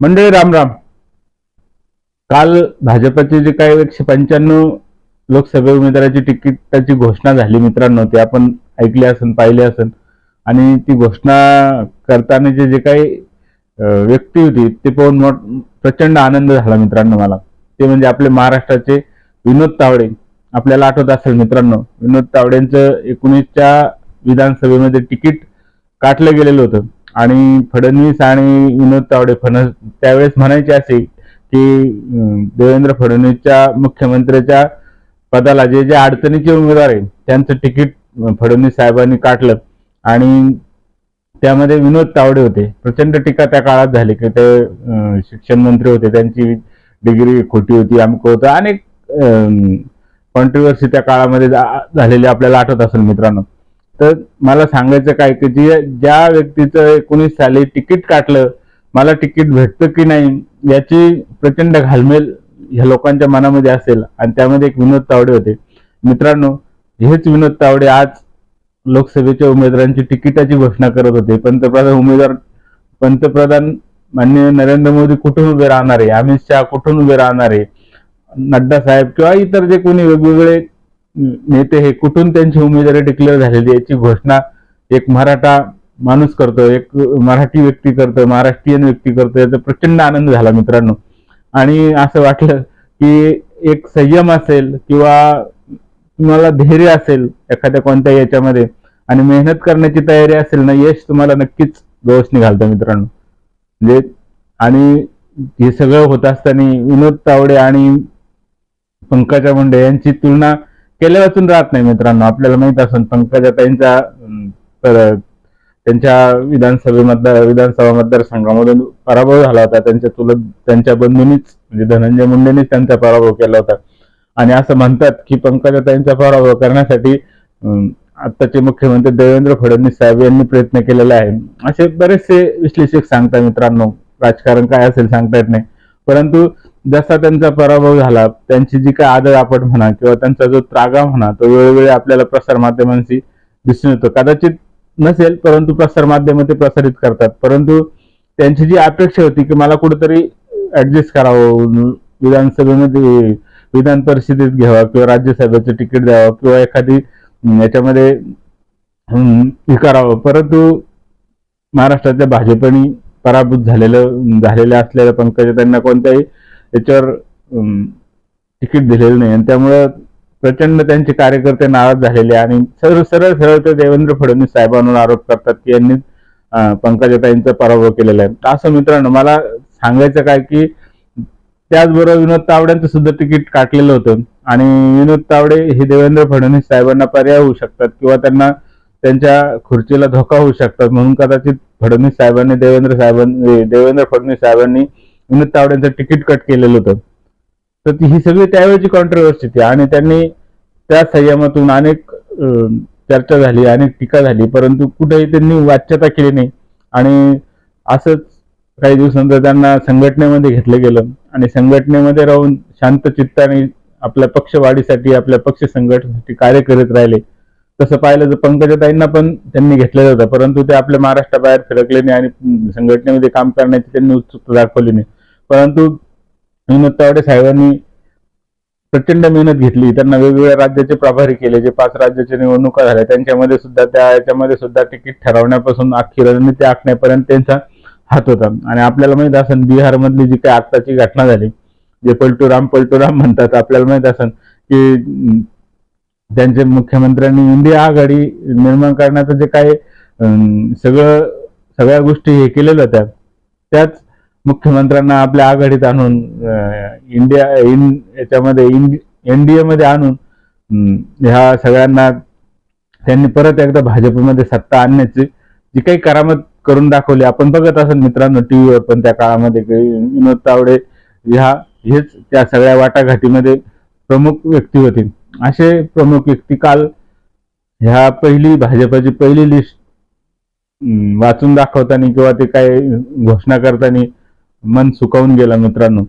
मंडळी राम राम. काल भाजपचे जे काही एकशे पंच्याण्णव लोकसभा उमेदवाराची तिकीटाची घोषणा झाली मित्रांनो ते आपण ऐकले असन पाहिले असन. आणि ती घोषणा करताना जे जे काही व्यक्ती होती ते पाहून प्रचंड आनंद झाला मित्रांनो मला. ते म्हणजे आपले महाराष्ट्राचे विनोद तावडे. आपल्याला आठवत असेल मित्रांनो विनोद तावडेंचं एकोणीसच्या विधानसभेमध्ये तिकीट काटलं गेलेलं होतं. आणि फडणवीस आणि विनोद तावडे फणस त्यावेळेस म्हणायचे असे की देवेंद्र फडणवीसच्या मुख्यमंत्र्याच्या पदाला जे जे अडचणीचे उमेदवार आहे त्यांचं तिकीट फडणवीस साहेबांनी काटलं आणि त्यामध्ये विनोद तावडे होते. प्रचंड टीका त्या काळात झाली की ते शिक्षण मंत्री होते. त्यांची डिग्री खोटी होती अमुक होतं. अनेक कॉन्ट्रोवर्सी त्या काळामध्ये झालेली आपल्याला आठवत असेल मित्रांनो. तर मला सांगायचं काय की जी ज्या व्यक्तीचं एकोणीस साली तिकीट काटलं मला तिकीट भेटतं की नाही याची प्रचंड घालमेल ह्या लोकांच्या मनामध्ये असेल. आणि त्यामध्ये एक विनोद तावडे होते. मित्रांनो हेच विनोद तावडे आज लोकसभेच्या उमेदवारांची तिकिटाची घोषणा करत होते. पंतप्रधान उमेदवार पंतप्रधान माननीय नरेंद्र मोदी कुठून उभे राहणार आहे? अमित शहा कुठून उभे राहणार आहे? नड्डा साहेब किंवा इतर जे कोणी वेगवेगळे नेते हे कुठून त्यांची उमेदवारी डिक्लेअर झालेली याची घोषणा एक मराठा माणूस करतो एक मराठी व्यक्ती करतो महाराष्ट्रीयन व्यक्ती करतो याचा प्रचंड आनंद झाला मित्रांनो. आणि असं वाटलं की एक संयम असेल किंवा तुम्हाला धैर्य असेल एखाद्या कोणत्या याच्यामध्ये आणि मेहनत करण्याची तयारी असेल ना यश तुम्हाला नक्कीच गवस निघालतं मित्रांनो. म्हणजे आणि हे सगळं होत असताना विनोद तावडे आणि पंकजा मुंडे यांची तुलना केल्या वाचून राहत नाही मित्रांनो. आपल्याला माहीत असेल पंकजा त्यांच्या तर त्यांच्या विधानसभेमधल्या विधानसभा मतदारसंघामधून पराभव झाला होता. त्यांच्या चुलत त्यांच्या बंधूंनीच म्हणजे धनंजय मुंडेनीच त्यांचा पराभव केला होता. आणि असं म्हणतात की पंकजाताईंचा पराभव करण्यासाठी आत्ताचे मुख्यमंत्री देवेंद्र फडणवीस साहेब यांनी प्रयत्न केलेला आहे असे बरेचसे विश्लेषक सांगतात मित्रांनो. राजकारण काय असेल सांगता येत नाही. परंतु जसा त्यांचा पराभव झाला त्यांची जी काय आदळ आपण म्हणा किंवा त्यांचा जो त्रागा म्हणा तो वेळोवेळी आपल्याला प्रसार माध्यमांशी दिसून येतो. कदाचित नसेल परंतु प्रसार माध्यम ते प्रसारित करतात. परंतु त्यांची जी अपेक्षा होती की मला कुठेतरी ऍडजस्ट करावं विधानसभेमध्ये विधान परिषदेत घ्यावा किंवा राज्यसभेचं तिकीट द्यावं किंवा एखादी याच्यामध्ये हे करावं. परंतु महाराष्ट्राच्या भाजपनी पराभूत झालेलं झालेल्या असलेल्या पंकजा त्यांना कोणत्याही याच्यावर अं, तिकीट दिलेलं नाही. आणि त्यामुळं प्रचंड त्यांचे कार्यकर्ते नाराज झालेले आणि सरळ सरळ सरळ ते देवेंद्र फडणवीस साहेबांवर आरोप करतात की यांनी पंकजाताईंचा पराभव केलेला आहे. असं मित्रांनो मला सांगायचं काय की त्याचबरोबर विनोद तावड्यांचं सुद्धा तिकीट काटलेलं होतं. आणि विनोद तावडे हे देवेंद्र फडणवीस साहेबांना पर्याय होऊ शकतात किंवा त्यांना त्यांच्या खुर्चीला धोका होऊ शकतात. म्हणून कदाचित फडणवीस साहेबांनी देवेंद्र साहेबांनी देवेंद्र फडणवीस साहेबांनी विनोद तावड्यांचं तिकीट कट केलेलं होतं. तर ती ही सगळी त्यावेळेची कॉन्ट्रोवर्सी होती आणि त्यांनी त्या संयमातून अनेक चर्चा झाली अनेक टीका झाली परंतु कुठेही त्यांनी वाच्यता केली नाही. आणि असंच काही दिवसानंतर त्यांना संघटनेमध्ये घेतलं गेलं आणि संघटनेमध्ये राहून शांत चित्ताने आपल्या पक्षवाढीसाठी आपल्या पक्ष संघटनेसाठी कार्य करत राहिले. तसं पाहिलं तर पंकजाताईंना पण त्यांनी घेतलेलं होतं परंतु ते आपल्या महाराष्ट्राबाहेर फिरकले नाही आणि संघटनेमध्ये काम करण्याची त्यांनी उत्सुकता दाखवली नाही. परंतु विनोद साहेबांनी प्रचंड मेहनत घेतली. त्यांना वेगवेगळ्या राज्याचे प्रभारी केले. जे पाच राज्याच्या निवडणुका झाल्या त्यांच्यामध्ये सुद्धा त्या याच्यामध्ये सुद्धा तिकीट ठरवण्यापासून अख्खी रणनीती आखण्यापर्यंत त्यांचा हात होता. आणि आपल्याला माहीत असन बिहारमधली जी काही आत्ताची घटना झाली जे पलटूराम पलटूराम म्हणतात आपल्याला माहीत असन की त्यांचे मुख्यमंत्र्यांनी इंडिया आघाडी निर्माण करण्याचं जे काही सगळं सगळ्या गोष्टी हे केलेल्या होत्या त्याच मुख्यमंत्र्यांना आपल्या आघाडीत आणून इंडिया इन याच्यामध्ये एनडीए मध्ये आणून ह्या सगळ्यांना त्यांनी परत एकदा भाजपमध्ये सत्ता आणण्याची जी काही करामत करून दाखवली. आपण बघत असाल मित्रांनो टीव्हीवर पण त्या काळामध्ये विनोद तावडे ह्या हेच त्या सगळ्या वाटाघाटीमध्ये प्रमुख व्यक्ती होती. असे प्रमुख व्यक्ती काल ह्या पहिली भाजपाची पहिली लिस्ट वाचून दाखवताना किंवा ते काय घोषणा करताना मन सुकावून गेलं मित्रांनो.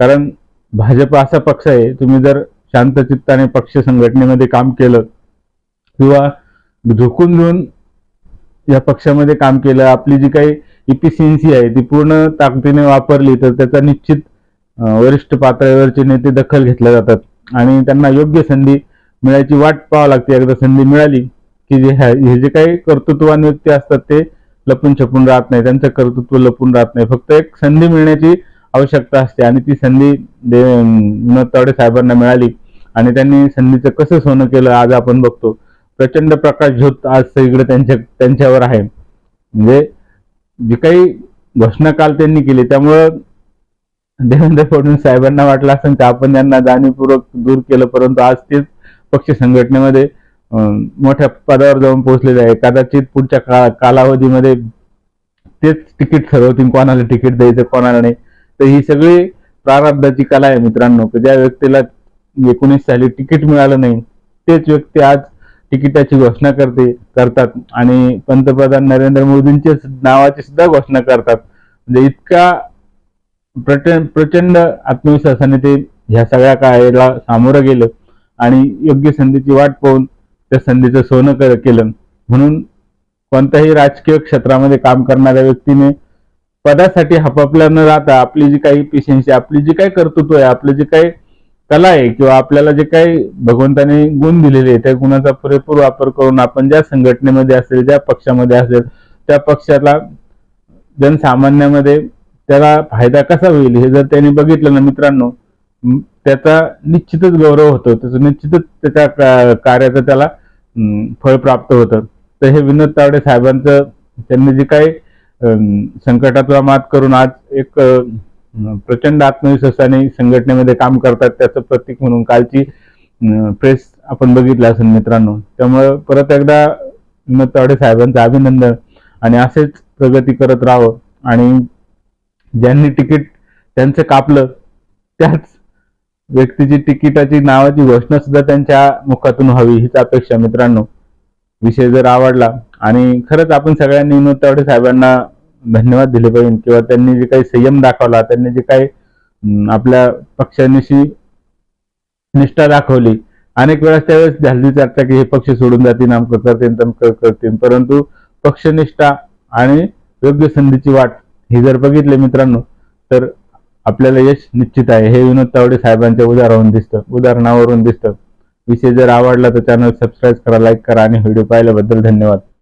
कारण भाजप असा पक्ष आहे तुम्ही जर शांत चित्ताने पक्ष संघटनेमध्ये काम केलं किंवा झुकून घेऊन या पक्षामध्ये काम केलं आपली जी काही इफिशियन्सी आहे ती पूर्ण ताकदीने वापरली तर त्याचा निश्चित वरिष्ठ पातळीवरचे नेते दखल घेतल्या जातात. आणि त्यांना योग्य संधी मिळायची वाट पाहावं लागते. एकदा संधी मिळाली की जे हे जे काही कर्तृत्ववान व्यक्ती असतात ते लपून छपून राहत नाही. त्यांचं कर्तृत्व लपून राहत नाही. फक्त एक संधी मिळण्याची आवश्यकता असते आणि ती संधी दे विनोद तावडे साहेबांना मिळाली आणि त्यांनी संधीचं कसं सोनं केलं आज आपण बघतो. प्रचंड प्रकाश झोत आज सगळीकडे त्यांच्या त्यांच्यावर आहे. म्हणजे जी काही घोषणा काल त्यांनी केली त्यामुळं देवेंद्र फडणवीस साहेबांना वाटलं असेल की आपण त्यांना जाणीवपूर्वक दूर केलं परंतु आज तेच पक्ष संघटनेमध्ये मोठ्या पदावर जाऊन पोहोचलेले आहे. कदाचित पुढच्या का कालावधीमध्ये तेच तिकीट ठरवतील कोणाला तिकीट द्यायचं कोणाला नाही. तर ही सगळी प्रारब्धाची कला आहे मित्रांनो ज्या व्यक्तीला एकोणीस साली तिकीट मिळालं नाही तेच व्यक्ती आज तिकिटाची घोषणा करते करतात. आणि पंतप्रधान नरेंद्र मोदींचे नावाची सुद्धा घोषणा करतात. म्हणजे इतका प्रचंड प्रचंड आत्मविश्वासाने ते ह्या सगळ्या काळाला सामोरं गेलं. आणि योग्य संधीची वाट पाहून त्या संधीचं सोनं केलं. म्हणून कोणत्याही राजकीय क्षेत्रामध्ये काम करणाऱ्या व्यक्तीने पदासाठी हपापल्या न राहता आपली जी काही पेशन्सी आपली जी काही कर्तृत्व आहे आपलं जे काही कला आहे किंवा आपल्याला जे काही भगवंताने गुण दिलेले आहे त्या गुणाचा पुरेपूर वापर करून आपण ज्या संघटनेमध्ये असेल ज्या पक्षामध्ये असेल त्या पक्षाला जनसामान्यामध्ये त्याला फायदा कसा होईल हे जर त्यांनी बघितलं ना मित्रांनो त्याचा निश्चितच गौरव होतो. त्याचं निश्चितच त्याच्या का- कार्याचं त्याला फळ प्राप्त होतं. तर हे विनोद तावडे साहेबांचं त्यांनी जे काही संकटातला मात करून आज एक प्रचंड आत्मविश्वासाने संघटनेमध्ये काम करतात त्याचं प्रतीक म्हणून कालची प्रेस आपण बघितलं असेल मित्रांनो. त्यामुळं परत एकदा विनोद तावडे साहेबांचं अभिनंदन आणि असेच प्रगती करत राहावं. आणि ज्यांनी तिकीट त्यांचं कापलं त्याच व्यक्तीची तिकिटाची नावाची घोषणा सुद्धा त्यांच्या मुखातून व्हावी हीच अपेक्षा मित्रांनो. विषय जर आवडला आणि खरंच आपण सगळ्यांनी विनोद तावडे साहेबांना धन्यवाद दिले पाहिजे किंवा त्यांनी जे काही संयम दाखवला त्यांनी जे काही आपल्या पक्षानिशी निष्ठा दाखवली. अनेक वेळा त्यावेळेस झाली चर्चा की हे पक्ष सोडून जातील आमकं करतील तमकं करतील. परंतु पक्षनिष्ठा आणि योग्य संधीची वाट ही जर बघितली मित्रांनो तर आपल्याला यश निश्चित आहे. हे विनोद तावडे साहेबांच्या उदाहरण दिसतं. उदाहरणावरून दिसतं. विषय जर आवडला तर चॅनल सबस्क्राईब करा लाईक करा आणि व्हिडिओ पाहिल्याबद्दल धन्यवाद.